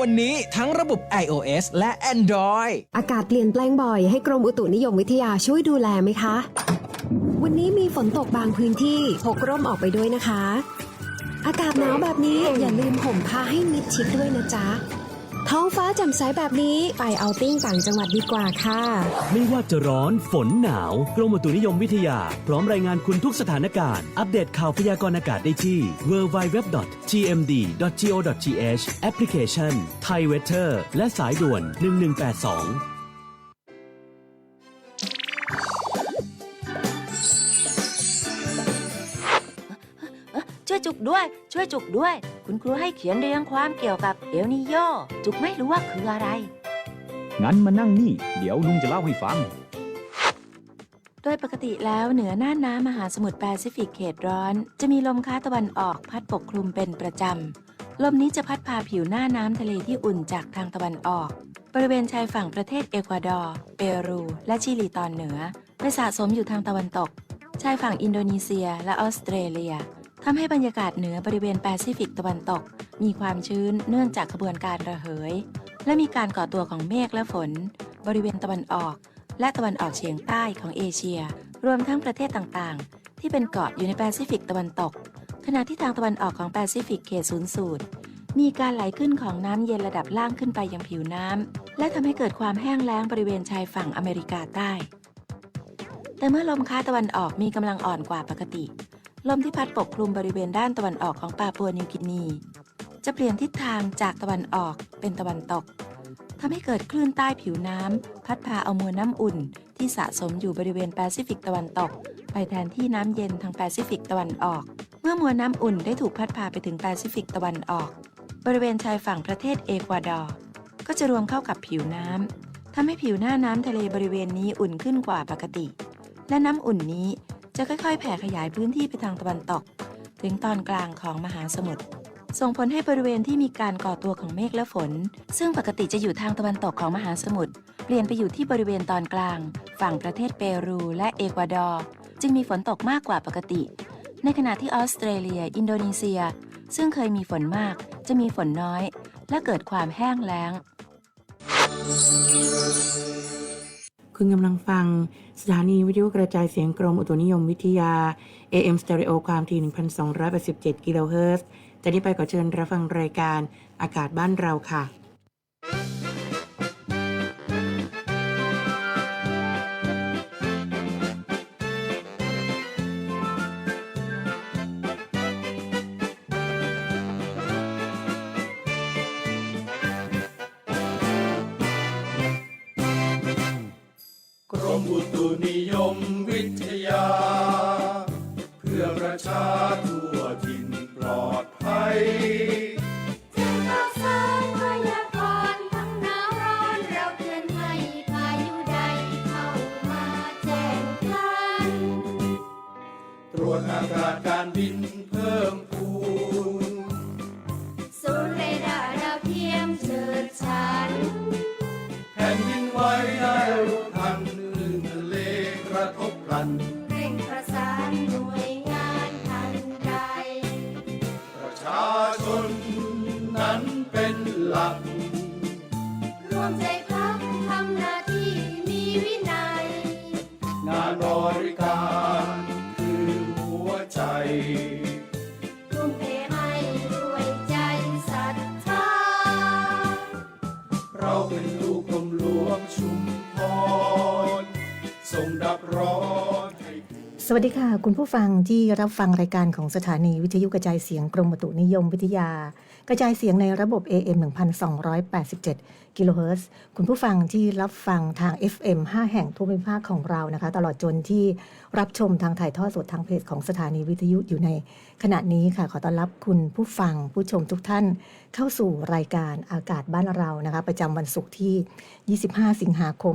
วันนี้ทั้งระบบ iOS และ Android อากาศเปลี่ยนแปลงบ่อยให้กรมอุตุนิยมวิทยาช่วยดูแลไหมคะ วันนี้มีฝนตกบางพื้นที่พกร่มออกไปด้วยนะคะ อากาศหนาวแบบนี้อย่าลืมห่มผ้าให้มิดชิดด้วยนะจ๊ะ ท้องฟ้าแจ่มใสแบบนี้ไปเอาติ้งต่างจังหวัดดีกว่าค่ะ ไม่ว่าจะร้อนฝนหนาวกรมอุตุนิยมวิทยา พร้อมรายงานคุณทุกสถานการณ์ อัปเดตข่าวพยากรณ์อากาศได้ที่ www.tmd.go.th แอปพลิเคชัน Thai Weather และสายด่วน 1182 ช่วยจุกด้วย ช่วยจุกด้วย คุณครูให้เขียนเรียงความเกี่ยวกับเอลนิโยจุกไม่รู้ว่าคืออะไร งั้นมานั่งนี่ เดี๋ยวลุงจะเล่าให้ฟัง โดยปกติแล้วเหนือน่านน้ำมหาสมุทรแปซิฟิกเขตร้อน จะมีลมค้าตะวันออกพัดปกคลุมเป็นประจำ ลมนี้จะพัดพาผิวหน้าน้ำทะเลที่อุ่นจากทางตะวันออก บริเวณชายฝั่งประเทศเอกวาดอร์ เปรู และชิลีตอนเหนือไปสะสมอยู่ทางตะวันตก ชายฝั่งอินโดนีเซีย และออสเตรเลีย ทำให้บรรยากาศเหนือบริเวณแปซิฟิกตะวันตก มีความชื้นเนื่องจากขบวนการระเหย และมีการก่อตัวของเมฆและฝน บริเวณตะวันออก และตะวันออกเฉียงใต้ของเอเชีย รวมทั้งประเทศต่างๆ ที่เป็นเกาะอยู่ในแปซิฟิกตะวันตก ขณะที่ทางตะวันออกของแปซิฟิกเขตศูนย์สูตรมีการไหลขึ้นของน้ำเย็นระดับล่างขึ้นไปยังผิวน้ำและทำให้เกิดความแห้งแล้งบริเวณชายฝั่งอเมริกาใต้ แต่เมื่อลมค้าตะวันออกมีกำลังอ่อนกว่าปกติ ลมที่พัดปกคลุมบริเวณด้านตะวันออกของปาปัวนิวกินี จะเปลี่ยนทิศทางจากตะวันออกเป็นตะวันตกทำให้เกิดคลื่นใต้ผิวน้ำพัดพาเอามวลน้ำอุ่น ที่สะสมอยู่บริเวณแปซิฟิกตะวันตก ไปแทนที่น้ำเย็นทางแปซิฟิกตะวันออก เมื่อมวลน้ำอุ่นได้ถูกพัดพาไปถึงแปซิฟิกตะวันออก บริเวณชายฝั่งประเทศเอกวาดอร์ก็จะรวมเข้ากับผิวน้ำทำให้ผิวหน้าน้ำทะเลบริเวณนี้อุ่นขึ้นกว่าปกติ และน้ำอุ่นนี้ จะค่อยๆ แผ่ขยายพื้นที่ไปทางตะวันตก ถึงตอนกลางของมหาสมุทรส่งผลให้บริเวณที่มีการก่อตัวของเมฆและฝน ซึ่งปกติจะอยู่ทางตะวันตกของมหาสมุทรเปลี่ยนไปอยู่ที่บริเวณตอนกลาง ฝั่งประเทศเปรูและเอกวาดอร์จึงมีฝนตกมากกว่าปกติ ในขณะที่ออสเตรเลีย อินโดนีเซีย ซึ่งเคยมีฝนมาก จะมีฝนน้อย และเกิดความแห้งแล้ง คุณกำลังฟัง สถานีวิทยุกระจายเสียงกรมอุตุนิยมวิทยา AM Stereo ความถี่1,287กิโลเฮิรตซ์จะนี้ไปขอเชิญรับฟังรายการอากาศบ้านเราค่ะ สวัสดีค่ะ คุณผู้ฟังที่รับฟังรายการของสถานีวิทยุกระจายเสียงกรมอุตุนิยมวิทยา กระจายเสียงในระบบ AM 1287 กิโลเฮิรตซ์คุณผู้ฟังที่รับฟังทาง FM 5 แห่งทั่วภูมิภาคของเรานะคะ ตลอดจนที่รับชมทางถ่ายทอดสดทางเพจของสถานีวิทยุอยู่ใน ขณะนี้ค่ะขอต้อนรับคุณผู้ฟังผู้ชมทุกท่านเข้าสู่รายการอากาศบ้านเรานะคะ ประจำวันศุกร์ที่ 25 สิงหาคม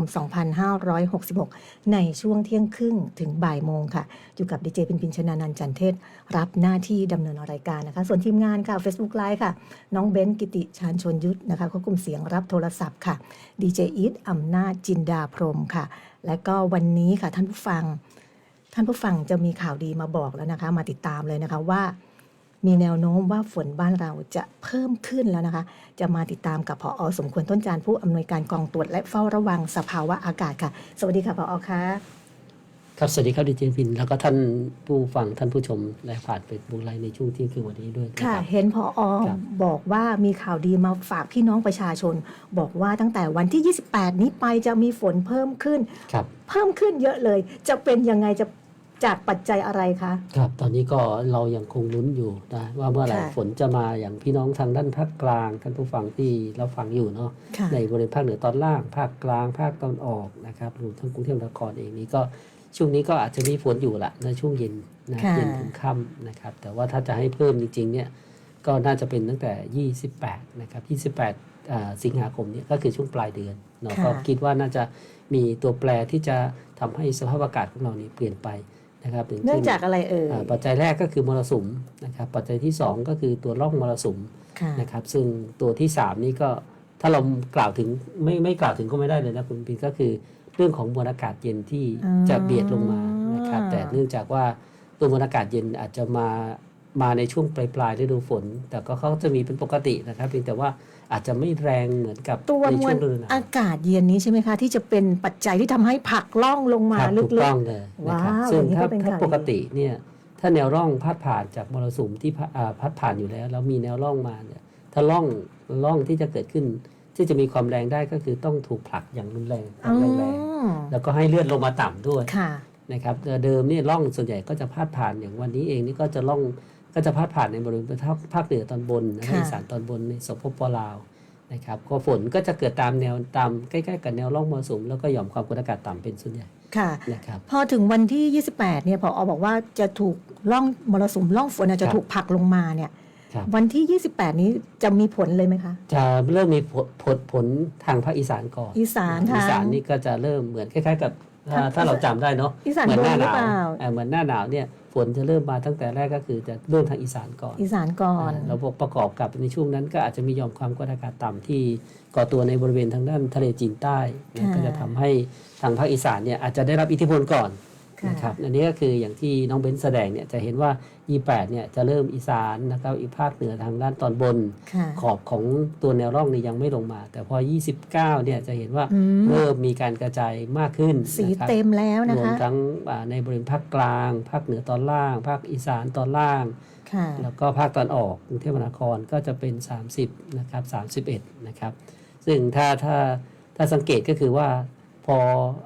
2566 ในช่วงเที่ยงครึ่งถึงบ่ายโมงค่ะ อยู่กับดีเจปินปินชนานันจันเทศ รับหน้าที่ดำเนินรายการนะคะ ส่วนทีมงานค่ะ Facebook Live ค่ะ น้องเบนกิติชานชนยุทธนะคะควบคุมเสียงรับโทรศัพท์ค่ะดีเจอีทอำนาจจินดาพรมค่ะ และก็วันนี้ค่ะท่านผู้ฟัง ท่านผู้ฟังจะมีข่าวดีมาบอกแล้วนะคะ มาติดตามเลยนะคะว่า มีแนวโน้มว่าฝนบ้านเราจะเพิ่มขึ้นแล้วนะคะ จะมาติดตามกับพออสมควรต้นจานผู้อำนวยการกองตรวจและเฝ้าระวังสภาวะอากาศค่ะ สวัสดีค่ะพออคะครับสวัสดีครับดีเจพินแล้วก็ท่านผู้ฟังท่านผู้ชมและผ่านเฟซบุ๊กไลน์ในช่วงเที่ยงคืนวันนี้ด้วยนะค่ะครับเห็นพออครับบอกว่ามีข่าวดีมาฝากพี่น้องประชาชน บอกว่าตั้งแต่วันที่ 28 นี้ไปจะมีฝนเพิ่มขึ้นครับเพิ่มขึ้นเยอะเลย จะเป็นยังไงจะ จากปัจจัยอะไรคะ ครับ ตอนนี้ก็เรายังคงลุ้นอยู่นะว่าเมื่อไหร่ค่ะฝนจะมาอย่างพี่น้องทางด้านภาคกลางท่านผู้ฟังที่เราฟังอยู่เนาะค่ะในบริเวณภาคเหนือตอนล่าง ภาคกลาง ภาคตอนออกนะครับรวมทั้งกรุงเทพมหานครเองนี้ก็ช่วงนี้ก็อาจจะมีฝนอยู่ละในช่วงเย็นนะค่ะเย็นถึงค่ำนะครับ แต่ว่าถ้าจะให้เพิ่มจริงๆเนี่ยก็น่าจะเป็นตั้งแต่ 28 นะครับ 28อ่าสิงหาคมเนี่ยก็คือช่วงปลายเดือนเนาะค่ะก็คิดว่าน่าจะมีตัวแปรที่จะทำให้สภาพอากาศของเราเนี่ยเปลี่ยนไป นะครับย่เนื่องช่จากอะไรเอ่ยอ่าปัจจัยแรกก็คือมรสุมนะครับปัจจัยที่ 2 ก็คือตัวร่องมรสุมค่ะนะครับซึ่งตัวที่ 3 นี่ก็ถ้าเรากล่าวถึงไม่ไม่กล่าวถึงก็ไม่ได้เลยนะคุณปินก็คือเรื่องของมวลอากาศเย็นที่อ่าจะเบียดลงมานะครับแต่เนื่องจากว่าตัวมวลอากาศเย็นอาจจะมามาในช่วงปลายปลายๆฤดูฝน แต่ก็เขาจะมีเป็นปกตินะครับเพียงแต่ว่า อาจจะไม่แรงเหมือนกับตัวในมวช่วลงฤดูหนาวอากาศเย็นนี้ใช่ไหมคะ ที่จะเป็นปัจจัยที่ทำให้ผักล่องลงมาครับลึถูกก ต้องเลยนะครับว้าวซึ่งอย่างนี้ถ้าก็เป็นถ้าข่าวปกดีติเนี่ยถ้าแนวร่องพาดผ่านจากมรสุมที่พาอ่าพัดผ่านอยู่แล้ว แล้วมีแนวร่องมาเนี่ยถ้าร่องร่องที่จะเกิดขึ้น ที่จะมีความแรงได้ก็คือต้องถูกผลักอย่างรุนแรงๆอ๋อแรงๆแล้วก็ให้เลื่อนลงมาต่ำด้วย ค่ะ นะครับเดิมเนี่ยร่องส่วนใหญ่ก็จะพาดผ่านอย่างวันนี้เองนี่ก็จะร่อง ก็จะพาดผ่านในบริเวณภาคภาคเหนือตอนบนนะค่ะอีสานตอนบนในสปปลาวนะครับก็ฝนก็จะเกิดตามแนวตามใกล้ๆกับแนวร่องมรสุมแล้วก็หย่อมความกดอากาศต่ำเป็นส่วนใหญ่ค่ะนะครับพอถึงวันที่ 28 เนี่ยพออบอกว่าจะถูกล่องมรสุมล่องฝนเนี่ยจะครับถูกผลักลงมาเนี่ยครับวันที่ 28 นี้จะมีผลเลยไหมคะ จะเริ่มมีผลผลผลทางภาคอีสานก่อน อีสานอีทางสานนี่ก็จะเริ่มเหมือนคล้ายๆกับ ถ้าทางถ้าเราจำได้เนาะอีสานเหมืหน้าบนหหรือเปนาวล่าเอ่อเหมือนหน้าหนาวเนี่ยฝนจะเริ่มมาตั้งแต่แรกก็คือจะเริ่มทางอีสานก่อน อีสานก่อนเราบวกประกอบกับในช่วงนั้นก็อาจจะมีหย่อมความกดอากาศต่ำที่ก่อตัวในบริเวณทางด้านทะเลจีนใต้นะค่ะก็จะทำให้ทางภาคอีสานเนี่ยอาจจะได้รับอิทธิพลก่อนค่ะ นะครับอันนี้ก็คืออย่างที่น้องเบนซ์แสดงเนี่ยจะเห็นว่า28เนี่ยจะเริ่มอีสานนะครับอีกภาคเหนือทางด้านตอนบนค่ะขอบของตัวแนวร่องนี่ยังไม่ลงมา แต่พอ 29 เนี่ยจะเห็นว่าอืมเริ่มมีการกระจายมากขึ้นสีนะครับเต็มแล้วนะรวมคะทั้งอ่าในบริเวณภาคกลาง ภาคเหนือตอนล่าง ภาคอีสานตอนล่างค่ะแล้วก็ภาคตอนออกกรุงเทพมหานครก็จะเป็น 30นะครับ31 นะครับ ซึ่งถ้าถ้าถ้าสังเกตก็คือว่า พอ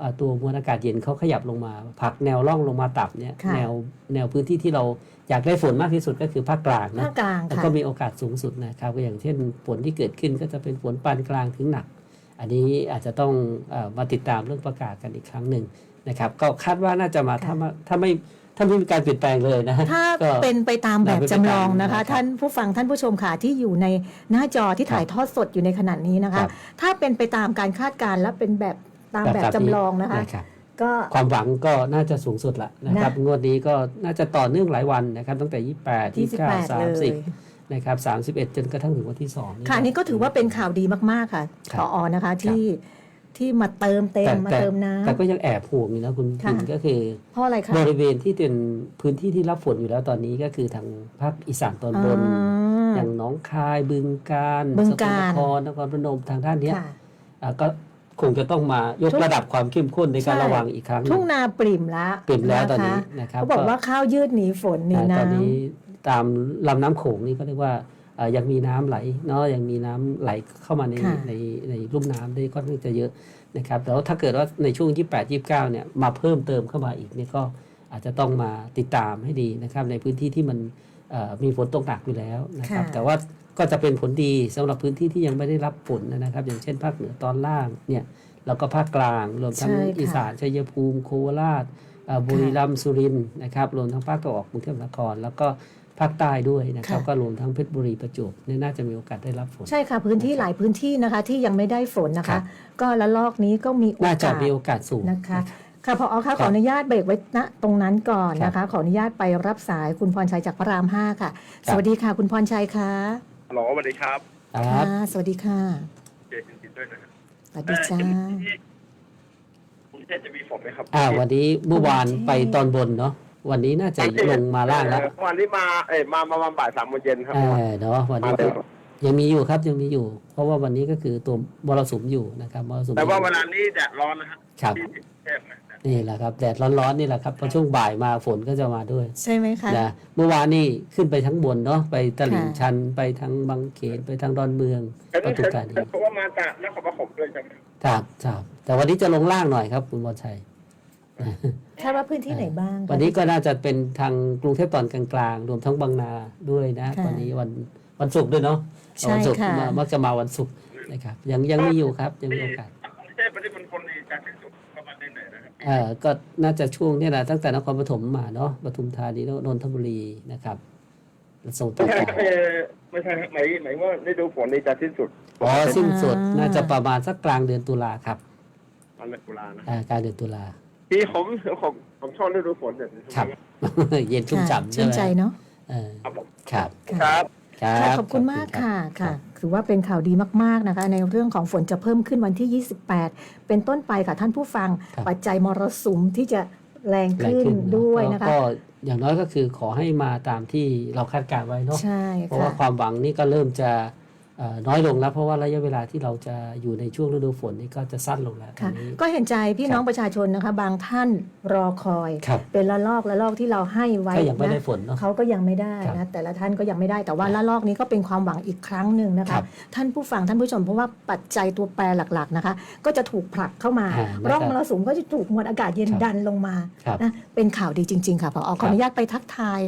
อาตัวมวลอากาศเย็นเขาขยับลงมาผลักแนวร่องลงมาต่ำเนี่ยค่ะแนวแนวพื้นที่ที่เราอยากได้ฝนมากที่สุดก็คือภาคกลางนะภาคกลางแล้วค่ะก็มีโอกาสสูงสุดนะครับก็อย่างเช่นฝนที่เกิดขึ้นก็จะเป็นฝนปานกลางถึงหนัก อันนี้อาจจะต้องเออมาติดตามเรื่องประกาศกันอีกครั้งหนึ่งนะครับ ก็คาดว่าน่าจะมาถ้ามาถ้าไม่ถ้าไม่มีการเปลี่ยนแปลงเลยนะถ้าก็เป็นไปตามแบบจำลองนะคะครับท่านผู้ฟังท่านผู้ชมค่ะที่อยู่ในหน้าจอที่ถ่ายทอดสดอยู่ในขณะนี้นะครัคะบถ้าเป็นไปตามการคาดการณ์และเป็นแบบ ตามแบบจำลองนะคะนะครับก็ความหวังก็น่าจะสูงสุดละนะครับนะงวดนี้ก็น่าจะต่อเนื่องหลายวันนะครับ ตั้งแต่ 28 28 29เลย30นะครับ31 จนกระทั่งถึงวันที่ 2 ค่ะนี่ก็ถือว่าเป็นข่าวดีมาก ๆ ค่ะครัขบออนะคะที่ที่มาเติมเต็มแต่มาแต่เติมน้แต่ก็ยังแอบห่วงอยู่นะคุณค่ะพินก็คือำเพราะอะไรคะบริเวณที่เป็นพื้นที่ที่รับฝนอยู่แล้วตอนนี้ก็คือทางภาคอีสานตอนบนอ่าอย่างหนองคายบึงกาฬบึงสกลกาฬนครนครพนมทางด้านเนี้ยค่ะอ่าก็ คงจะต้องมายกทุกระดับความเข้มข้นในการใช่ระวังอีกครั้งหนึ่ทุ่งงนาปริ่มละปริ่มแล้วตอนนี้ะคะนะครับเขาบอกว่าข้าวยืดหนีฝนหนีอ่าน้ตอนนี้ตามลำน้ำโขงนี่ก็เรียกว่าอ่ายังมีน้ำไหลเนาะยังมีน้ำไหลเข้ามาในค่ะในในลุ่มน้ำได้ค่อนข้างจะเยอะนะครับแต่ว่าถ้าเกิดว่าในช่วง 28 29เนี่ยมาเพิ่มเติมเข้ามาอีกเนี่ยก็อาจจะต้องมาติดตามให้ดีนะครับในพื้นที่ที่มันเอ่อ มีฝนตกหนักอยู่แล้วนะครับค่ะแต่ว่าก็จะเป็นผลดีสำหรับพื้นที่ที่ยังไม่ได้รับฝนนะครับ อย่างเช่นภาคเหนือตอนล่างเนี่ยแล้วก็ภาคกลางรวมทั้งใช่ค่ะอีสานชัยภูมิโคราชอ่าบุรีรัมย์สุรินทร์นะครับรวมทั้งภาคตะวันออกกรุงเทพมหานคร แล้วก็ภาคใต้ด้วยนะครับค่ะก็รวมทั้งเพชรบุรีประจวบเนี่ยน่าจะมีโอกาสได้รับฝนำใช่ค่ะพื้นที่หลายพื้นที่นะคะที่ยังไม่ได้ฝนนะครัคะบก็ละลอกนี้ก็มีโอน่าจะกาสมีโอกาสสูงนะคะรับ ค่ะพอคะครัขบออนุญาตเบรกไว้ณตรงนั้นก่อนครับนะคะ ขออนุญาตไปรับสายคุณพรชัยจากพระรามห้าค่ะครับสวัสดีค่ะ คุณพรชัยค่ะฮัลโหลสวัสดีครับครับค่ะสวัสดีค่ะเจนจินด้วยนะครับสวัสดีจ้ากรุงเทพจะมีฝนไหมครับอ่าวันนี้เมื่อวานไปตอนบนเนาะวันนี้น่าจะลงมาล่างแล้วเออวันนี้มาเอ้ยมามามาบ่ายสามโมงเย็นครับเออเนาะวันนี้ก็ยังมีอยู่ครับยังมีอยู่ เพราะว่าวันนี้ก็คือตัวมรสุมอยู่นะครับมรสุมแต่ว่าอยู่เวลานี้แดดร้อนนะฮะครับที่กรุงเท พนะนี่แหละครับแดดร้อนๆนี่แหละครับพอช่วงบ่ายมาฝนก็จะมาด้วยใช่ไหมคะนะเมื่อวานนี่ขึ้นไปทั้งบนเนาะไปตลิ่งค่ะชันไปทางบางเขนไปทางดอนเมืองเห็นปทุมธานีเห็นบอกว่ามาจากนครปฐมด้วยใช่ไหมครับครับแต่วันนี้จะลงล่างหน่อยครับ คุณบอลชัยคาดว่าพื้นที่ไหนบ้างคะวันนี้ก็น่าจะเป็นทางกรุงเทพตอนกลางๆ รวมทั้งบางนาด้วยนะค่ะวันนี้วันวันศุกร์ด้วยเนาะใช่วัศุกร์ค่ะมามักจะมาวันศุกร์นะครับยังยังมีอยู่ครับยังมีโอกาสกรุงเทพปริมณฑลนี่จะสิ้นสุด เอ่อก็น่าจะช่วงเนี้แหละตั้งแต่นครปฐมมาเนาะปทุมธานีแล้วนนทบุรีนะครับแล้วส่งต่ไม่อใช่ไปเออไม่ใช่ครับหมายหมายว่าฤดูฝนนี่จะสิ้นสุดอ๋อสิ้นสุดอ่าน่าจะประมาณสักกลางเดือนตุลาครับตอนเดือนตุลานะอ่ากลางเดือนตุลาพี่ผมผมผมชอบฤดูฝนเนี่ยครับ เย็นชุ่มค่ะฉ่ำชื่นใจไหมเนาะเออครับผมครับ ครับ ครัค่ะบขอบคุณมากรัค่ะครัค่ะบถือว่าเป็นข่าวดีมาก ๆ นะคะ ในเรื่องของฝนจะเพิ่มขึ้นวันที่ 28 เป็นต้นไปค่ะท่านผู้ฟัง ครับ ปัจจัยมรสุมที่จะแรงแรงขึ้นขึ้นเนอะด้วยก็นะคะก็อย่างน้อยก็คือขอให้มาตามที่เราคาดการณ์ไว้เนาะใช่เพราะค่ะ ว่าความหวังนี่ก็เริ่มจะเอ่อ น้อยลงแล้วเพราะว่าระยะเวลาที่เราจะอยู่ในช่วงฤดูฝนนี่ก็จะสั้นลงแล้วตอค่ะนนี้ก็เห็นใจพี่ครับน้องประชาชนนะคะ บางท่านรอคอยครับเป็นละลอกละลอกที่เราให้ไว้ก็ยังไม่นะได้ฝนเนาะเขาก็ยังไม่ได้ครันะบแต่ละท่านก็ยังไม่ได้แต่ว่าละลอกนี้ก็เป็นความหวังอีกครั้งหนึ่งนะครัคะบท่านผู้ฟังท่านผู้ชมเพราะว่าปัจจัยตัวแปรหลักๆนะคะ ก็จะถูกผลักเข้ามาอ่านะครับร่องมรสุมก็จะถูกมวลอากาศเย็นครับดันลงมาครับนะเป็นข่าวดีจริง ๆ ค่ะพอขออนุญาตไปทักทาย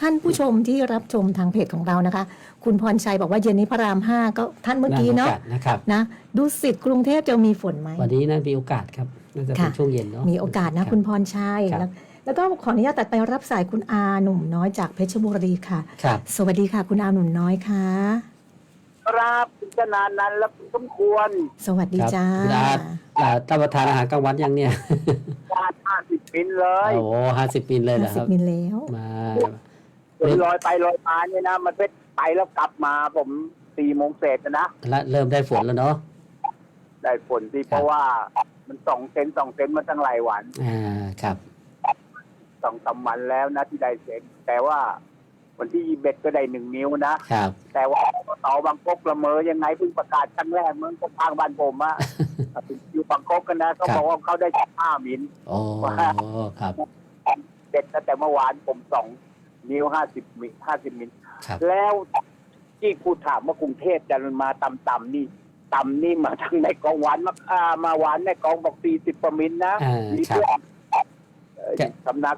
ท่านผู้ชมที่รับชมทางเพจของเรานะคะ คุณพรชัยบอกว่าเย็นนี้พระรามห้าก็ท่านเมื่อกี้เนาะโอกสนะครับนะดูสิทธิ์กรุงเทพจะมีฝนไหมวันนี้น่ามีโอกาสครับน่าจะเป็นค่ะช่วงเย็นเนาะมีโอกาสนะรับคุณพรชัยครับแล้วแล้วก็ขออนุญาตตัดไปรับสายคุณอาหนุ่มน้อยจากเพชรบุรีค่ะครับสวัสดีค่ะ คุณอาหนุ่มน้อยค่ะครับคุณชนานนั้นแล้วสมควร สวัสดีครับจ้าคุณอาอ่ารับประทานอาหารกลางวันยังเนี่ยการห้าสิบมิลเลยโอ้ห้าสิบปีเลยเหรอห้าคสิบรับมิลแล้วมาเดินลอยไปลอยมาเนี่ยนะ มันเป็นไปแล้วกลับมาผม สี่โมงเศษนะนะและเริ่มได้ฝนแล้วเนาะได้ฝนที่เพราะว่ามันสองเซนสองเซนมาตั้งหลายวันอ่าครับสองสามวันแล้วนะที่ได้เซนแต่ว่าวันที่ยี่เบ็ดก็ได้หนึ่งนิ้วนะครับ แต่ว่าต่อบางกกละเมอยังไงเพิ่งประกาศครั้งแรกเมืองก็ทางบ้านผมอะอยู่บางกกกันนะเขาบอกว่าเขาได้ห้ามิลโอ้ครับเด็ดตั้งแต่เมื่อวานผมสองนิ้วห้าสิบมิลห้าสิบมิลครับแล้ว ที่ครูถามว่ากรุงเทพจะมาต่ำๆนี่ต่ำนี่มาทางในกองหวานมาอ่ามาหวานในกองบอกสี่สิบประมิลนะอ่ามีครับ เพื่อนเอ่อสำนัก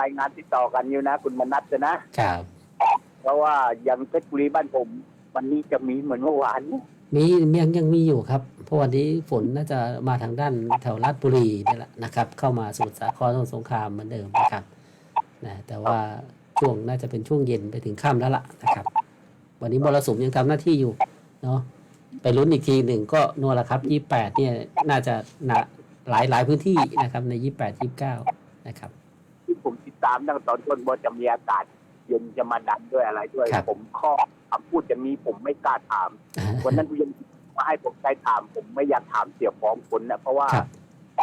รายงานติดต่อกันอยู่นะ คุณมนัสนะ ครับ เพราะว่ายังเพชรบุรีบ้านผม วันนี้จะมีเหมือนเมื่อวานนะมียังยังมีอยู่ครับ เพราะวันนี้ฝนน่าจะมาทางด้านแถวลาดบุรีนี่แหละนะครับ เข้ามาสมุทรสาครสมุทรสงครามเหมือนเดิมนะครับนะแต่ว่าช่วงน่าจะเป็นช่วงเย็นไปถึงค่ำแล้วล่ะนะครับ วันนี้มรสุมยังทำหน้าที่อยู่เนาะไปลุ้นอีกทีหนึ่งก็นัวละครับยี่แปดเนี่ยน่าจะหนาหลายหลายพื้นที่นะครับในยี่แปดยี่เก้านะครับ ที่ผมติดตามตั้งแต่ตอนต้นว่าจะมีอากาศเย็นจะมาดันด้วยอะไรด้วยครับผมข้อคำพูดจะมีผมไม่กล้าถาม วันนั้นคุณยังมาให้ผมใช้ถาม ผมไม่อยากถามเสียของคนนะเพราะว่าครับ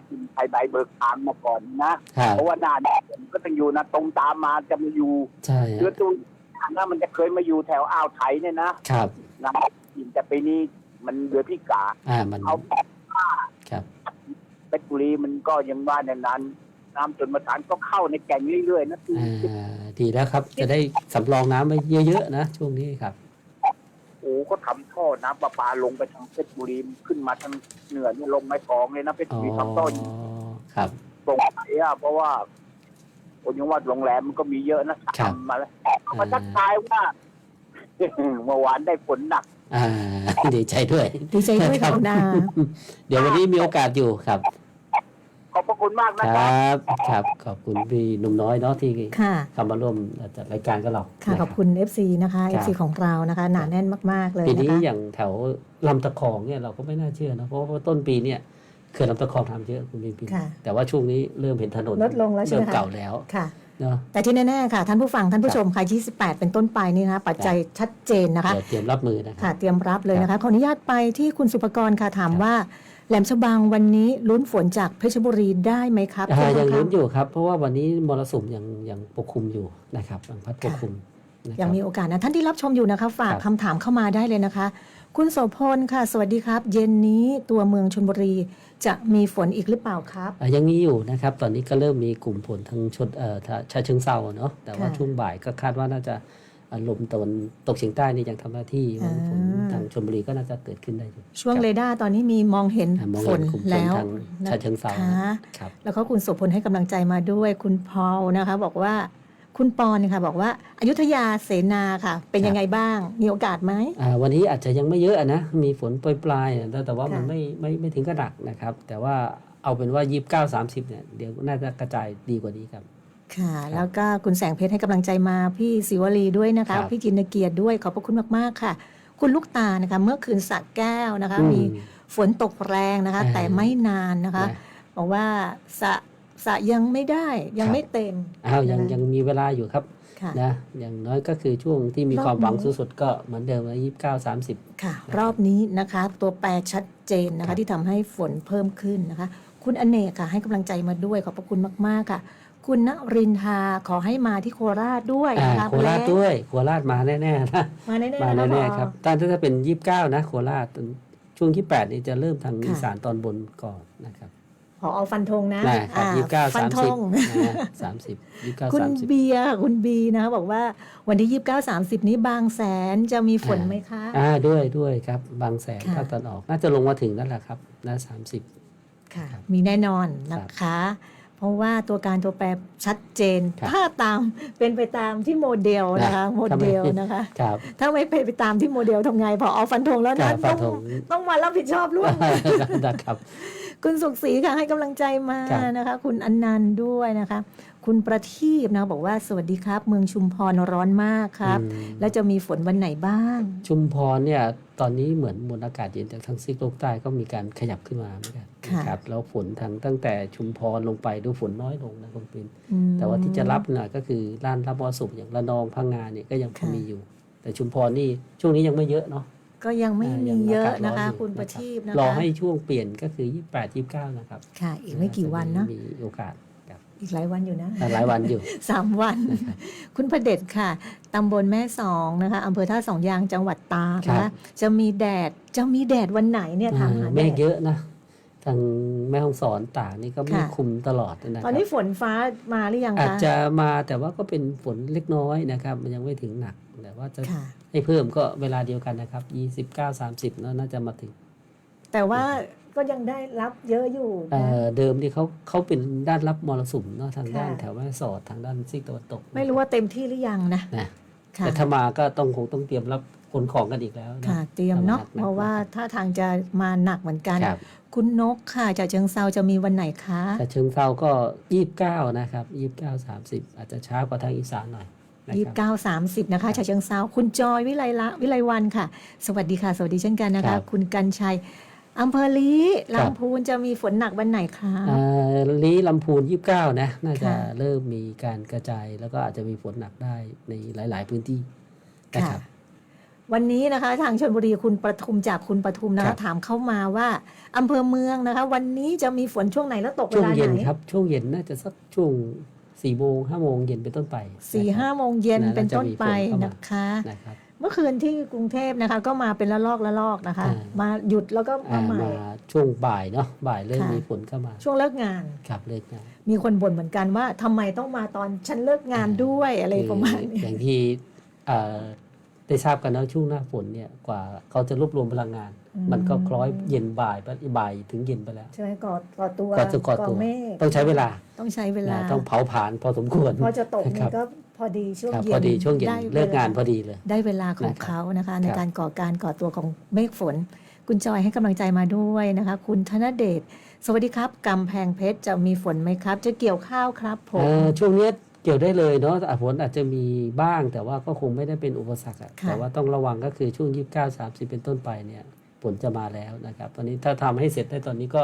คุณไทยใบเบิกทางมาก่อนนะครับเพราะว่าหน้าเนี่ยผมก็ต้องอยู่นะตรงตามมาจะมาอยู่ใช่เรือตูน นะมันจะเคยมาอยู่แถวอ่าวไทยเนี่ยนะครับนะยินแต่ไปนี่มันเรือพี่กาอ่ามันเอาครับเพชรบุรีมันก็ยังว่าในนั้นน้ำจนมาทานก็เข้าในแก่งเรื่อยๆนะคืออ่าดีแล้วครับ จะได้สำรองน้ำไว้เยอะๆนะช่วงนี้ครับโอ้ก็ทำท่อน้ำประปาลงไปทางเพชรบุรีขึ้นมาทางเหนือเนี่ยลงไม้กองเลยนะเพชรอ๋บุอรีทำท่อครับตรงไหนอะเพราะว่า คนยังว่าโรงแรมมันก็มีเยอะนะครับทำมาแล้วมาทักทายว่าเมื่อวานได้ฝนหนักอ่าดีใจด้วยดีใจด้วยครัค่ะบคุณอาเดี๋ยววันนี้มีโอกาสอยู่ครับ ขอบพระคุณมากคนะรครับับครับ ขอบคุณพี่หนุ่มน้อยเนาะที่ค่ะเข้ามาร่วมจัดรายการกับเราค่ะนะขอบคุณ FC นะคะครับ FC ของเรานะคะหนาแน่นมาก ๆ เลยปีนะนี้คะอย่างแถวลำตะคองเนี่ยเราก็ไม่น่าเชื่อนะเพราะว่าต้นปีเนี่ย เขื่อนลำตะคองทำเยอะคุณบินปินค่ะแต่ว่าช่วงนี้เริ่มเห็นถนนลดลงแล้วใช่ไหมเริ่มคะเก่าแล้วค่ะ เนาะ แต่ที่แน่ๆค่ะ ท่านผู้ฟังท่านผู้ชมค่ะ28 เป็นต้นไปนี่นะคะปัจจัยชัดเจนนะคะ เดี๋ยวเตรียมรับมือนะคค่ะรับ เตรียมรับเลยนะคะขออนุญาตไปที่คุณสุภกรค่ะถามครับ ว่า แหลมฉบังวันนี้ลุ้นฝนจากเพชรบุรีได้ไหมครับอ่าช่วยังค่ำลุ้นอยู่ครับ เพราะว่าวันนี้มรสุมยังยังปกคลุมอยู่นะครับยังพัดปกคลุมนะคยัรังบมีโอกาสนะท่านที่รับชมอยู่นะคะ ฝากครับคำถามเข้ามาได้เลยนะคะ คุณโสพลค่ะ สวัสดีครับ เย็นนี้ตัวเมืองชนบุรี จะมีฝนอีกหรือเปล่าครับอะยังมีอยู่นะครับ ตอนนี้ก็เริ่มมีกลุ่มฝนทางชนเอ่อทางชาเชิงเซาเนาะแต่ว่าค่ะช่วงบ่ายก็คาดว่าน่าจะอะลมตะวันตกเฉียงใต้นี่ยังทำหน้าที่อ่าฝนทางชลบุรีก็น่าจะเกิดขึ้นได้อยู่ช่วงครับเรดาร์ตอนนี้มีมองเห็นอะมองฝเห็นนกลุ่มฝนแล้วทางนะชาเชิงเซาคะครับแล้วก็คุณโสพลให้กำลังใจมาด้วยคุณพอลนะคะ บอกว่า คุณปอนค่ะบอกว่าอายุทยาเสนาค่ะ เป็นยังไงบ้าง มีโอกาสไหมอ่าวันนี้อาจจะยังไม่เยอะนะมีฝนปลายๆนะแต่แต่ว่ามันค่ะไม่ไม่ไม่ถึงกระดักนะครับ แต่ว่าเอาเป็นว่ายี่สิบเก้าสามสิบเนี่ยเดี๋ยวน่าจะกระจายดีกว่านี้ครับค่ะ แล้วก็คุณแสงเพชรให้กำลังใจมาพี่ศิวลีด้วยนะครัคะบพี่จินเกียรติด้วยขอบพระคุณมากๆค่ะ คุณลูกตานะคะเมื่อคืนสระแก้วนะคะอืมมีฝนตกแรงนะคะอ่าแต่ไม่นานนะคะนะบอกว่าสระ สระยังไม่ได้ยังครับไม่เต็มอ้าวยังนะคะยังมีเวลาอยู่ครับค่ะนะอย่างน้อยก็คือช่วงที่มีรอบความหวังนี้สุดๆก็เหมือนเดิมยี่สิบเก้าสามสิบค่ะ รอบนี้นะคะ ตัวแปรชัดเจนนะครัคะบที่ทำให้ฝนเพิ่มขึ้นนะคะ คุณอเนกค่ะ ให้กำลังใจมาด้วยขอบพระคุณมากๆค่ะ คุณณรินทาขอให้มาที่โคราชด้วยอ่านะคะโคราชแล้ด้วยโคราชมาแน่ๆนะมาแน่ๆมานะแน่คะๆครับตอนถ้าเป็นยี่สิบเก้านะโคราชช่วงที่แปดนี่จะเริ่มทางค่ะอีสานตอนบนก่อนนะครับ พอเอาฟันธงนะนะครับอ่ยี่สิบเก้าฟัสานมธสิบงสามสิบยี่สิบเก้าคุณสามสิบเบียร์ค่ะคุณบีนะคะบอกว่าวันที่29 30นี้บางแสนจะมีฝนไหมคะ อ่าด้วยด้วยครับ บางแสนค่ะภาคตะวันออกน่าจะลงมาถึงนั่นแหละครับนะสามสิบค่ะ มีแน่นอนนะคะ เพราะว่าตัวการตัวแปรชัดเจนครับถ้าตามเป็นไปตามที่โมเดลนะคะนะโมเดลทำไมนะคะครับถ้าไม่เป็นไปตามที่โมเดลทำไงพอเอาฟันธงแล้วครันะบฟัต้นองธงต้องมารับผิดชอบร่วมนะครับ คุณสุขศรีค่ะให้กำลังใจมาครับนะคะ คุณอนันต์ด้วยนะคะ คุณประทีปนะบอกว่าสวัสดีครับ เมืองชุมพรร้อนมากครับอืมแล้วจะมีฝนวันไหนบ้าง ชุมพรเนี่ยตอนนี้เหมือนมวลอากาศเย็นจากทางซีกโลกใต้ก็มีการขยับขึ้นมาเหมือนกันค่ะนะครับแล้วฝนทางตั้งแต่ชุมพรลงไปดูฝนน้อยลงนะคุณปินอืมแต่ว่าที่จะรับหน่อยก็คือล้านรับมรสุมอย่างระนองพังงาเนี่ยก็ยังพอค่ะมีอยู่ แต่ชุมพรนี่ช่วงนี้ยังไม่เยอะเนาะ ก็ยังไม่อ่ามียังเยอะากาศร้นะคะอยู่คุณประรับทีปนะคะรอให้ช่วงเปลี่ยนก็คือ 28 29 นะครับ ค่ะ อีกไม่กี่วันเนาะมีโอกาสครับอีกหลายวันอยู่นะหลายวันอยู่สามวันนะครับคุณพระเด็จค่ะตำบลแม่สองนะคะอำเภอท่าสองยางจังหวัดตากครันะบจะมีแดดจะมีแดดวันไหนเนี่ยถามหาอ่าแดเมฆดเยอะนะทางแม่ฮ่องสอนตากนี่ก็ไม่ค่ะคุมตลอดนะคตอนรับนี้ฝนฟ้ามาหรือยังอาจคะจะมาแต่ว่าก็เป็นฝนเล็กน้อยนะครับ มันยังไม่ถึงหนัก แต่ว่าจะค่ะให้เพิ่มก็เวลาเดียวกันนะครับ29 30เนอะน่าจะมาถึง แต่ว่าก็ยังได้รับเยอะอยู่เอ่นะอเดิมที่เขาเขาเป็นด้านรับมรสุมเนาะทางด้านค่ะแถวแม่สอดทางด้านซีกตะวันตก ไม่รู้ว่าเต็มที่หรือยังนะนะค่ะแต่ถ้ามาก็ต้องคงต้องเตรียมรับขนของกันอีกแล้วนะค่ะ เตรียมเนาะหนักๆเพราะว่าถ้าทางจะมาหนักเหมือนกันครับคุณนกค่ะจากเชิงเซาจะมีวันไหนคะแต่เชิงเซาก็ยี่สิบเก้านะครับยี่สิบเก้าสามสิบอาจจะช้ากว่าทางอีสานหน่อยนะ ยี่คสิรับบเก้าสามสิบนะคะจากเชิงเซาคุณจอยวิไลละวิไลวันค่ะ สวัสดีค่ะ สวัสดีเช่นกันนะครัคะ บ คุณกันชัยอำเภอลีครับลำพูนจะมีฝนหนักวันไหนคะ อ่าลีลำพูนยี่สิบเก้านะ น่าจะค่ะ เริ่มมีการกระจาย แล้วก็อาจจะมีฝนหนักได้ในหลาย ๆ พื้นที่นะคค่ะรับ วันนี้นะคะทางชลบุรีคุณประทุมจากคุณประทุมนะครัคะบ ถามเข้ามาว่าอำเภอเมืองนะคะ วันนี้จะมีฝนช่วงไหนแล้วตกเวช่วงลาเย็นไหนครับ ช่วงเย็นน่าจะสักช่วง สี่โมงห้าโมงเย็นเป็นต้นไปสี่นะครับห้าโมงเย็นน่าจะเป็นต้นไปมีฝนเข้ามานะคะนะครับเมื่อคืนที่กรุงเทพนะคะ ก็มาเป็นละลอกละลอกนะคะอ่ามาหยุดแล้วก็อ่ามาใหม่มาช่วงบ่ายเนาะบ่ายเริ่มค่ะมีฝนเข้ามา ช่วงเลิกงานครับเลิกงาน มีคนบ่นเหมือนกันว่าทำไมต้องมาตอนฉันเลิกงานด้วยอะไรประมาณคือนี้อย่างที่เอ่อได้ทราบกันนะช่วงหน้าฝนเนี่ยกว่าเขาจะรวบรวมพลังงานมันก็คล้อยเย็นบ่ายไปบ่ายถึงเย็นไปแล้ว ใช่ไหมก่อก่อตัวก่อตัวก่อตัว เมฆต้องใช้เวลา ต้องใช้เวลานะต้องเผาผลาญพอสมควร พอจะตกคนี่รับก็พอดีช่วงครับเย็นพอดีช่วงเย็นได้เลิกงานวลพอดีเลย ได้เวลาของนะครับเขานะคะ ในครับการก่อการก่อตัวของเมฆฝน คุณจอยให้กำลังใจมาด้วยนะคะ คุณธนเดช สวัสดีครับกำแพงเพชรจะมีฝนไหมครับ จะเกี่ยวข้าวครับผมเอ่อช่วงเนี้ยเกี่ยวได้เลยเนาะอะฝนอาจจะมีบ้าง แต่ว่าก็คงไม่ได้เป็นอุปสรรคอะค่ะแต่ว่าต้องระวังก็คือช่วง 29 30 เป็นต้นไปเนี่ย ฝนจะมาแล้วนะครับ ตอนนี้ถ้าทำให้เสร็จได้ตอนนี้ก็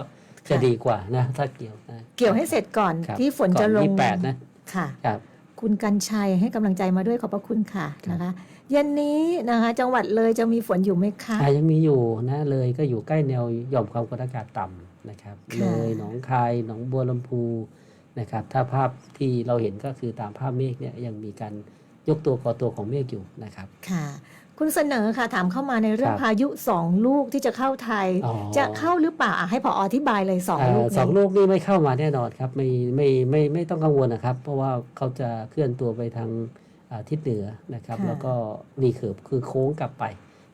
จะดีกว่านะถ้าเกี่ยวนะเกี่ยวให้เสร็จก่อนครับที่ฝนจะลก่อง28นะค่ะครับคุณกันชัยให้กำลังใจมาด้วยขอบพระคุณค่ะครับนะคะเย็นนี้นะคะจังหวัดเลยจะมีฝนอยู่ไหมคะอ่ายังมีอยู่นะเลยก็อยู่ใกล้แนวหย่อมความกดอากาศต่ำนะครับค่ะเลยหนองคายหนองบัวลำพูนะครับถ้าภาพที่เราเห็นก็คือตามภาพเมฆเนี่ยยังมีการยกตัวก่อตัวของเมฆอยู่นะครับค่ะ คุณเสนอค่ะถามเข้ามาในเรื่องครับพายุสองลูกที่จะเข้าไทย อ๋อ จะเข้าหรือเปล่าอะให้พออธิบายเลยสองเอ่ลูอกสองนี้ลูกนี่ไม่เข้ามาแน่นอนครับไม่ไม่ไม่ไม่ต้องกังวลนะครับ เพราะว่าเขาจะเคลื่อนตัวไปทางอ่าทิศเหนือนะครับ ค่ะ แล้วก็รีเคิร์ฟคือโค้งกลับไป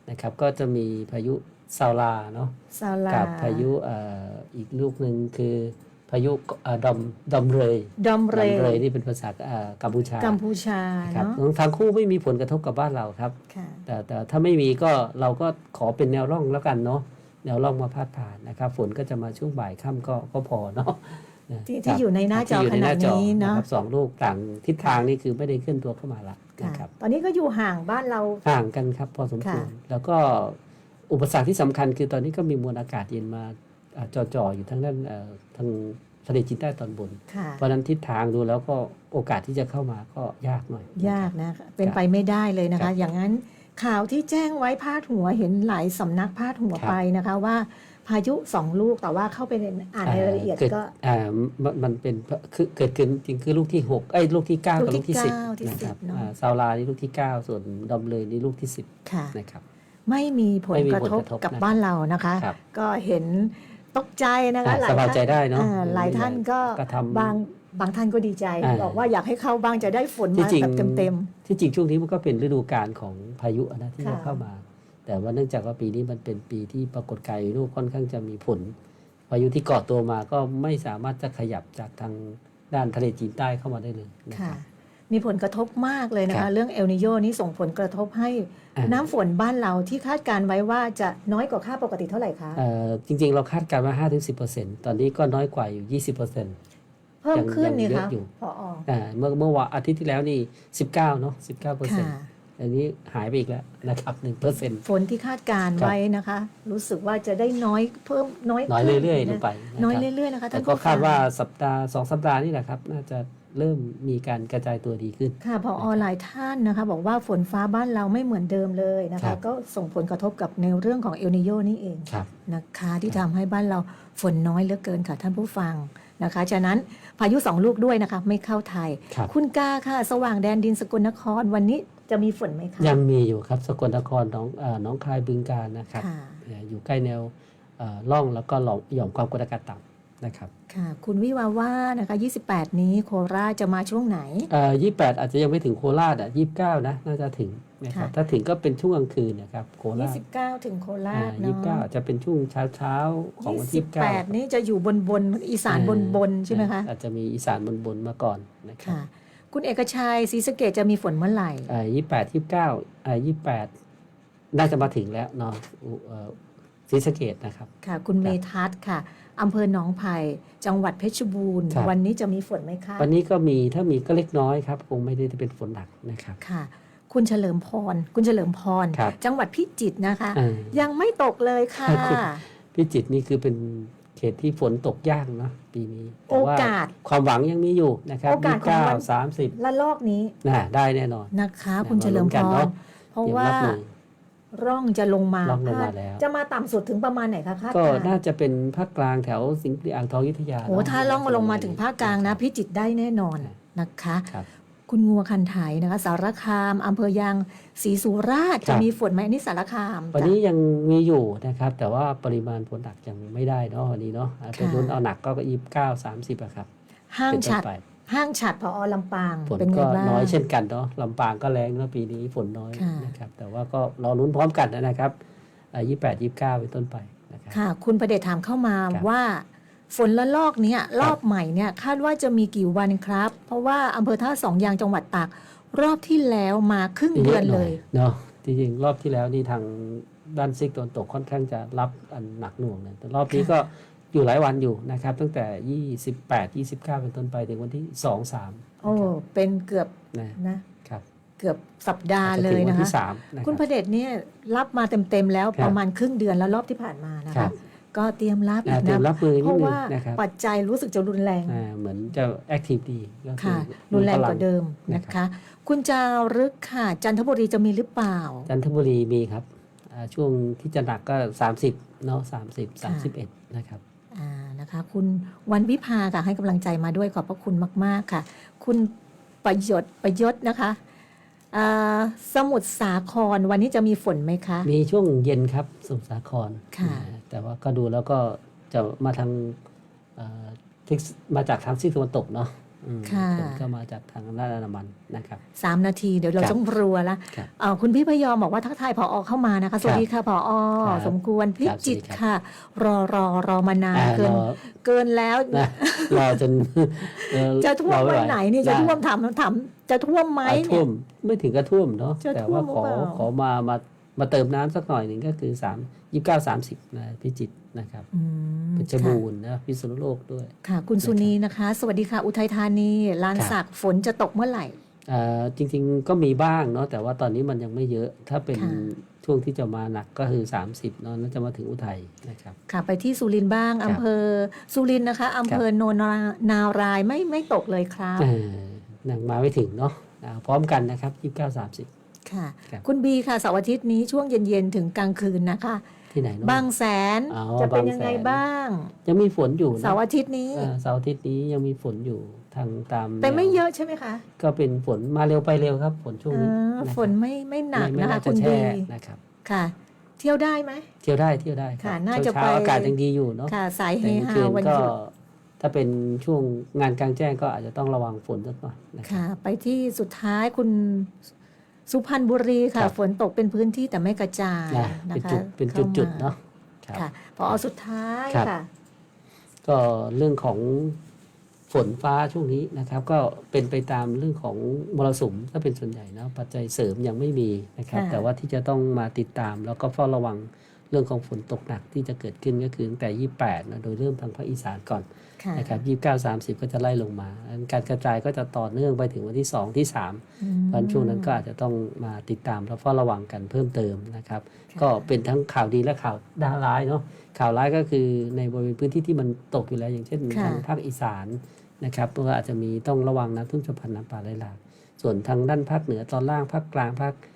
นะครับ ก็จะมีพายุซาลาเนาะซาลา กับพายุเอ่ออีกลูกหนึ่งคือ พายุเอ่อดอมดอมเรยดอมเรดอมเรยนี่เป็นภาษาเอ่อกัมพูชากัมพูชาครับเนาะทั้งคู่ไม่มีผลกระทบกับบ้านเราครับค่ะแต่แต่ถ้าไม่มีก็เราก็ขอเป็นแนวร่องแล้วกันเนาะแนวร่องมาพาดผ่านนะครับ ฝนก็จะมาช่วงบ่ายค่ำก็ก็พอเนาะนะที่คที่รับอยู่ในหน้าจอที่ยู่ขนาดใจอนี้เนาะครับสองลูกต่างทิศทางนี่คือไม่ได้เคลื่อนตัวเข้ามาละค่ะนะครับตอนนี้ก็อยู่ห่างบ้านเราห่างกันครับ พอสมควรค่ะแล้วก็อุปสรรคที่สำคัญคือตอนนี้ก็มีมวลอากาศเย็นมาอ่า จ่อๆอยู่ทั้งด้านเอ่อทางทะเลจีนใต้ตอนบนค่ะเพราะฉะนั้นทิศทางดูแล้วก็โอกาสที่จะเข้ามาก็ยากหน่อยนะครับยากนะ เป็นไปไม่ได้เลยนะครัคะบอย่างนั้นข่าวที่แจ้งไว้พาดหัวเห็นหลายสำนักพาดหัวครับไปนะคะว่าพายุสองลูกแต่ว่าเข้าไปในอ่านในรายละเอียดกิก็อ่ามันมันเป็นคือเกิดขึ้นจริงคือลูกที่หกไอ้ยลูกที่เก้าลูกับกที่ลูกที่สิบเก้าที่นะสิคบรับเนอะอ่าซาวลานี่ลูกที่เก้าส่วนดอมเลยนี่ลูกที่สิบค่ะนะครับไม่มีผลไม่มีกระทบผลกระทบกับนะครับบ้านเรานะคะครับก็เห็น ตกใจนะคะอ่าหลายสบายใจท่านได้เนอะอ่าหลายท่านก็ก็ทำบางบางท่านก็ดีใจอ่าบอกว่าอยากให้เข้าบ้างจะได้ฝนที่มาจริงแบบเต็มที่จริงช่วงนี้มันก็เป็นฤดูกาลของพายุนะที่ค่ะจะเข้ามา แต่ว่าเนื่องจากว่าปีนี้มันเป็นปีที่ปรากฏการณ์ลูกค่อนข้างจะมีผลพายุที่เกาะตัวมาก็ไม่สามารถจะขยับจากทางด้านทะเลจีนใต้เข้ามาได้เลยนะๆคค่ะรับ มีผลกระทบมากเลยนะครัคะ บเรื่องเอลนิโยนี่ส่งผลกระทบให้อ่า น้ำฝนบ้านเราที่คาดการไว้ว่าจะน้อยกว่าค่าปกติเท่าไหร่คะ เอ่อจริงๆ เราคาดการณ์ว่า 5-10%ตอนนี้ก็น้อยกว่าอยู่ 20%เพิ่มขึ้นนี่ยังเยคะอะอยู่พอออ่าเมื่อเมื่อวันอาทิตย์ที่แล้วนี่ 19เนาะ19เปอร์เซ็นค่ะต์อันนี้หายไปอีกแล้วนะครับ1เปอร์เซ็นต์ฝนที่คาดการครับไว้นะคะ รู้สึกว่าจะได้น้อยเพิ่มน้อยน้อยขึ้เรื่อยๆลนะงไปะครับน้อยเรื่อยๆนะคะแต่ท่านก็ผู้คาดฟังว่าสัปดาห์สองสัปดาห์นี่แหละครับ น่าจะ เริ่มมีการกระจายตัวดีขึ้น ค่ะพอหลายท่านนะคะ บอกว่าฝนฟ้าบ้านเราไม่เหมือนเดิมเลยนะครัคะ บก็ส่งผลกระทบกับในเรื่องของเอลนิโยนี่เองครับนะคะที่ทำให้บ้านเราฝนน้อยเหลือเกินค่ะท่านผู้ฟังนะคะ ฉะนั้นพายุสองลูกด้วยนะคะ ไม่เข้าไทยครับคุณกาค่ะ สว่างแดนดินสกลนครวันนี้จะมีฝนไหมคะยังมีอยู่ครับสกลนครหน้องเอ่อหน้องคายบึงการนะครับค่ะ เอ่ออยู่ใกล้แนวเอ่อร่องแล้วก็หล่อมหย่อมความกดอากาศต่ำ นะครับค่ะคุณวิวาว่านะคะ 28 นี้โคราชจะมาช่วงไหนเอ่อ28 อาจจะยังไม่ถึงโคราชอะ29 นะน่าจะถึงนะครับค่ะถ้าถึงก็เป็นช่วงกลางคืนนะครับโคราช29 ถึงโคราชอ่าเนาะ29อาจจะเป็นช่วงเช้าเช้าๆของวันที่29 28นี้จะอยู่บนบนอีสานบนบนใช่ไหมคะอาจจะมีอีสานบนบนๆมาก่อนนะครับค่ะคุณเอกชัยศรีสะเกดจะมีฝนเมื่อไหร่อ่า28 29อ่า28 น่าจะมาถึงแล้วเนาะอุเอ่อศรีสะเกดนะครับค่ะ คุณเมทัศน์ค่ะ อำเภอหนองไผ่จังหวัดเพชรบูรณ์ ครับ วันนี้จะมีฝนไหมคะวันนี้ก็มีถ้ามีก็เล็กน้อยครับคงไม่ได้เป็นฝนหนักนะครับ ค่ะ คุณเฉลิมพร คุณเฉลิมพร ครับ จังหวัดพิจิตรนะคะ อ่า ยังไม่ตกเลยค่ะคุณ พิจิตรนี่คือเป็นเขตที่ฝนตกยากเนอะปีนี้แต่ว่าโอกาสความหวังยังมีอยู่นะครับโอกาสของวัน29 30ละลอกนี้น่ะได้แน่นอน นะคะนะคุณเฉลิมมาลุ้นกันพรเนอะเพราะเตรียมว่ารับมือ ร่องจะลงมาร่องลงมาภคแล้ว จะมาต่ำสุดถึงประมาณไหนคะคาดก็การณ์น่าจะเป็นภาคกลางแถวสิงห์บุรีอ่างทองอยุธยาโอ้เนะถ้าล่องลงมาถึงภาคกลางนะพิจิตรได้แน่นอนนะคะครับคุณงัวคันไถนะคะ สารคามอำเภอยางศรีสุราษฎร์ครัจะบมีฝนไหมอันนี้สารคามวันจ้ะนี้ยังมีอยู่นะครับ แต่ว่าปริมาณฝนหนักยังไม่ได้เนาะวันนี้เนาะอ่าเป็นค่ะรุ่นเอาหนักก็ยี่สิบเก้าสามสิบอะครับห้างเป็นต้ฉันดไป ห้างฉัดพอลำปางฝนเป็นไงก็บ้าง น้อยเช่นกันเนาะลำปางก็แรงแล้วปีนี้ฝนน้อยค่ะ นะครับ แต่ว่าก็รอลุ้นพร้อมกันนะครับยี่แปดยี่เก้าเป็นต้นไปนะครับ ค่ะ คุณประเดชถามเข้ามาครับว่า ฝนละลอกเนี้ยรอบใหม่เนี่ยคาดว่าจะมีกี่วันครับ เพราะว่าอำเภอท่าสองยางจังหวัดตากรอบที่แล้วมาครึ่งเดือนเลย เนาะจริงๆรอบที่แล้วนี่ทางด้านซิกตะวันตกค่อนข้างจะรับอันหนักหน่วงนะแต่รอบนี้ก็ อยู่หลายวันอยู่นะครับ ตั้งแต่ 28 29 เป็นต้นไปถึงวันที่ 2 3 โอ้ เป็นเกือบนะนะครับเกือบสัปดาห์อาจจะเลถึยงวันะที่คะ3นะคคุณรับพระเดชเนี่ยรับมาเต็มๆแล้วครับประมาณครึ่งเดือนแล้วรอบที่ผ่านมานะครัคะบก็เตรียมรับอีอ่ากเตรียนะมรับมือนิเพดราะนึงว่านะครับปัจจัยรู้สึกจะรุนแรงอ่าเหมือนจะแอคทีฟดีก็คือค่ะมีรุนแรงพลักว่าเดิมนะคะ คุณจารึกค่ะ จันทบุรีจะมีหรือเปล่า จันทบุรีมีครับอ่าช่วงที่จะหนักก็ 30เนาะ30 31 นะครับอ่า นะคะ คุณวันวิภาค่ะให้กำลังใจมาด้วยขอบพระคุณมาก ๆ ค่ะ คุณประยศประยศนะคะอ่าสมุทรสาครวันนี้จะมีฝนไหมคะ มีช่วงเย็นครับสมุทรสาครค่ะอ่าแต่ว่าก็ดูแล้วก็จะมาทางเอ่อทิศมาจากทางซีกตะวันตกเนาะ อืมค่ะฝนก็มาจากทางด้านอันดามันนะครับ สามนาทีเดี๋ยวเราครับต้องรัวละครับอ่าคุณพี่พยอมบอกว่าทักทายผอเข้ามานะคะ สวัสดีค่ะผอครับสมควรพิจิตรครับสวัสดีครับ ค่ะ รอรอรอมานานอ่าเกินรอเกินแล้ว นะรอจนเอ่อจะท่วมรอวันม่ไหนเนี่ยจะด้ท่วมถามถามจะท่วมไหมอ่าเนี่ท่วย มไม่ถึงกับท่วมเนาะจะแต่ว่าท่ขวมอหรือเปล่า ขอมามา มาเติมน้ำสักหน่อยหนึ่งก็คือ3 29 30นะพิจิตรนะครับอืมเพชรค่ะบูรณ์นะพิษณุโลกด้วย ค่ะ คุณสุนีนะคะ สวัสดีค่ะ อุทัยธานีลานครับ สักฝนจะตกเมื่อไหร่อ่าจริงๆก็มีบ้างเนาะแต่ว่าตอนนี้มันยังไม่เยอะ ถ้าเป็นค่ะ ช่วงที่จะมาหนักก็คือ 30เนาะน่าจะมาถึงอุทัยนะครับ ค่ะ ไปที่สุรินทร์บ้างครับอำเภอสุรินทร์นะคะอำเภอโนนนารายไม่ไม่ตกเลยครับ เออยังมาไม่ถึงเนาะอ่าพร้อมกันนะครับ 29 30 ค่ะ ครับ คุณบีค่ะเสาร์อาทิตย์นี้ช่วงเย็น ๆ ถึงกลางคืนนะคะ ที่ไหนเนาะบางแสนอ๋อจะเป็นบางแสนยังไงบ้างยังมีฝนอยู่นะเสาร์อาทิตย์นี้อ่าเสาร์อาทิตย์นี้ยังมีฝนอยู่ทางตามแต่ไม่แนวเยอะใช่ไหมคะก็เป็นฝนมาเร็วไปเร็วครับ ฝนช่วงนี้อ่านะครับฝนไม่ไม่หนักไม่นะคะน่าจะคุณแช่บีนะครับ ค่ะ เที่ยวได้ไหม เที่ยวได้เที่ยวได้รับค่ะน่าจะเช้าๆไป อากาศยังดีอยู่เนาะค่ะ สายเฮแต่กลางฮาคืนวันก็หยุดถ้าเป็นช่วงงานกลางแจ้งก็อาจจะต้องระวังฝนสักหน่อยนะครับ ค่ะ ไปที่สุดท้ายคุณ สุพรรณบุรีค่ะ ครับ ฝนตกเป็นพื้นที่แต่ไม่กระจายนะนะเป็นคะจุดเป็นข้าจุดมาๆเนาะครับ ค่ะพอสุดท้ายครับ ค่ะ ก็เรื่องของฝนฟ้าช่วงนี้นะครับ ก็เป็นไปตามเรื่องของมรสุมถ้าเป็นส่วนใหญ่เนาะปัจจัยเสริมยังไม่มีนะครับ ค่ะ แต่ว่าที่จะต้องมาติดตามแล้วก็เฝ้าระวัง เรื่องของฝนตกหนักที่จะเกิดขึ้นก็คือตั้งแต่ 28นะโดยเริ่มทางภาคอีสานก่อนค่ะนะครับ29 30 ก็จะไล่ลงมาอันการกระจายก็จะต่อเนื่องไปถึงวันที่ 2 ที่3อืมวันช่วงนั้นก็อาจจะต้องมาติดตามและเฝ้าระวังกันเพิ่มเติมนะครับค่ะก็เป็นทั้งข่าวดีและข่าวด้านร้ายเนาะข่าวร้ายก็คือในบริเวณพื้นที่ที่มันตกอยู่แล้ว อย่างเช่นค่ะทางภาคอีสานนะครับก็อาจจะมีต้องระวังน้ำท่วมฉับพลันน้ำป่าไหลหลากส่วนทางด้านภาคเหนือตอนล่างภาคกลางภาคเอ่อ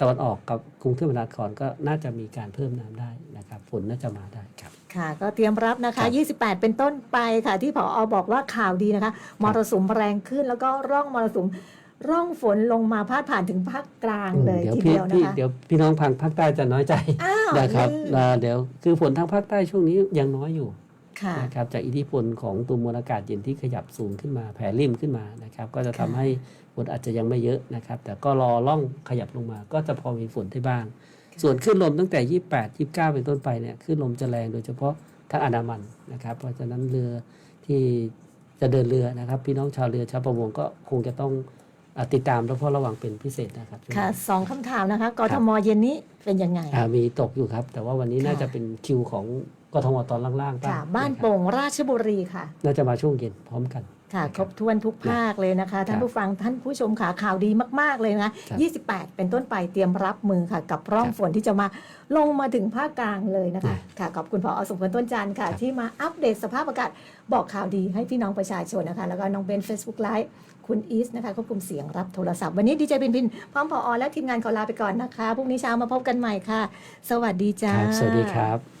ตะวันออกกับกรุงเทพมหานครก็น่าจะมีการเพิ่มน้ำได้นะครับฝนน่าจะมาได้ครับค่ะ ก็เตรียมรับนะครัคะบ28 เป็นต้นไปค่ะ ที่ผออบอกว่าข่าวดีนะคะมรสุมแรงขึ้นแล้วก็ร่องมรสุมร่องฝนลงมาพาดผ่านถึงภาคกลางเลยเดี๋ยวทีพี่เดียวนะพี่คะเดี๋ยวพี่น้องทางภาคใต้จะน้อยใจอ้าวนะครับอืมเอ่อเดี๋ยวคือฝนทางภาคใต้ช่วงนี้ยังน้อยอยู่ค่ะนะครับจากอิทธิพลของตัวมวลอากาศเย็นที่ขยับสูงขึ้นมาแผ่ริ่มขึ้นมานะครับ ก็จะทำค่ะให้ ฝนอาจจะยังไม่เยอะนะครับ แต่ก็รอล่องขยับลงมา ก็จะพอมีฝนได้บ้าง ส่วนคลื่นลมตั้งแต่ 28 29 เป็นต้นไปเนี่ยคลื่นลมจะแรงโดยเฉพาะทางอันดามันนะครับ เพราะฉะนั้นเรือที่จะเดินเรือนะครับ พี่น้องชาวเรือชาวประมงก็คงจะต้องอ่าติดตามและเฝ้าระวังเป็นพิเศษนะครับช่วงนี้ค่ะสองคำถามนะคะกทมเย็นนี้เป็นยังไงอ่ามีตกอยู่ครับ แต่ว่าวันนี้ค่ะน่าจะเป็นคิวของกทมตอนล่างๆบ้างค่ะบ้านะครัโป่งราชบุรีค่ะ น่าจะมาช่วงเย็นพร้อมกัน ค่ะ ครบถ้วนทุกภาคเลยนะคะ ท่านผู้ฟังท่านผู้ชมค่ะข่าวดีมาก ๆ เลยนะครับ28 เป็นต้นไปเตรียมรับมือค่ะ กับร่องครับฝนที่จะมาลงมาถึงภาคกลางเลยนะคะนะค่ะขอบคุณพอสมควรต้นจันทร์ค่ะครับที่มาอัปเดตสภาพอากาศบอกข่าวดีให้พี่น้องประชาชนนะคะ แล้วก็น้องเบน Facebook Live คุณอีสนะคะควบคุมเสียงรับโทรศัพท์ วันนี้ดีเจพินพินพร้อมพอและทีมงานขอลาไปก่อนนะคะพรุ่งนี้เช้ามาพบกันใหม่ค่ะ สวัสดีจ้าครับสวัสดีครับ